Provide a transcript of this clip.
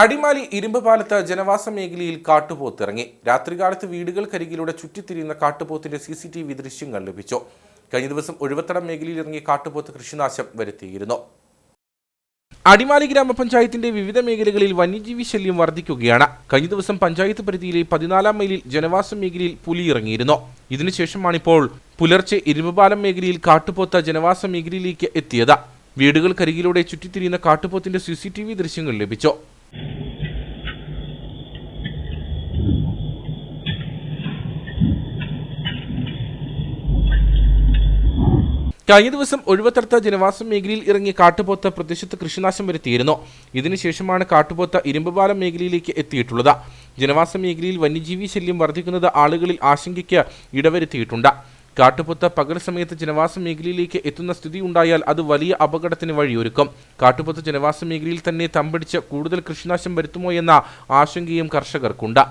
അടിമാലി ഇരുമ്പ് പാലത്ത് ജനവാസ മേഖലയിൽ കാട്ടുപോത്തിറങ്ങി രാത്രികാലത്ത് വീടുകൾക്കരികിലൂടെ ചുറ്റിത്തിരിയുന്ന കാട്ടുപോത്തിന്റെ സി സി ടി വി ദൃശ്യങ്ങൾ ലഭിച്ചു. കഴിഞ്ഞ ദിവസം ഒഴുവത്തടം മേഖലയിൽ ഇറങ്ങിയ കാട്ടുപോത്ത് കൃഷിനാശം വരുത്തിയിരുന്നു. അടിമാലി ഗ്രാമപഞ്ചായത്തിന്റെ വിവിധ മേഖലകളിൽ വന്യജീവി ശല്യം വർദ്ധിക്കുകയാണ്. കഴിഞ്ഞ ദിവസം പഞ്ചായത്ത് പരിധിയിലെ പതിനാലാം മൈലിൽ ജനവാസ മേഖലയിൽ പുലി ഇറങ്ങിയിരുന്നു. ഇതിനുശേഷമാണിപ്പോൾ പുലർച്ചെ ഇരുമ്പുപാലം മേഖലയിൽ കാട്ടുപോത്ത ജനവാസ മേഖലയിലേക്ക് എത്തിയത്. വീടുകൾക്കരികിലൂടെ ചുറ്റിത്തിരിയുന്ന കാട്ടുപോത്തിന്റെ സി സി ടി വി ദൃശ്യങ്ങൾ ലഭിച്ചു. കഴിഞ്ഞ ദിവസം ഒഴിവത്തടുത്ത ജനവാസ മേഖലയിൽ ഇറങ്ങിയ കാട്ടുപോത്ത പ്രദേശത്ത് കൃഷിനാശം വരുത്തിയിരുന്നു. ഇതിനുശേഷമാണ് കാട്ടുപോത്ത ഇരുമ്പുപാലം മേഖലയിലേക്ക് എത്തിയിട്ടുള്ളത്. ജനവാസ മേഖലയിൽ വന്യജീവി ശല്യം വർദ്ധിക്കുന്നത് ആളുകളിൽ ആശങ്കയ്ക്ക് ഇടവരുത്തിയിട്ടുണ്ട്. കാട്ടുപൊത്ത പകൽ സമയത്ത് ജനവാസ മേഖലയിലേക്ക് എത്തുന്ന സ്ഥിതി ഉണ്ടായാൽ അത് വലിയ അപകടത്തിന് വഴിയൊരുക്കും. കാട്ടുപൊത്ത ജനവാസ മേഖലയിൽ തന്നെ തമ്പടിച്ച് കൂടുതൽ കൃഷിനാശം വരുത്തുമോ എന്ന ആശങ്കയും കർഷകർക്കുണ്ട്.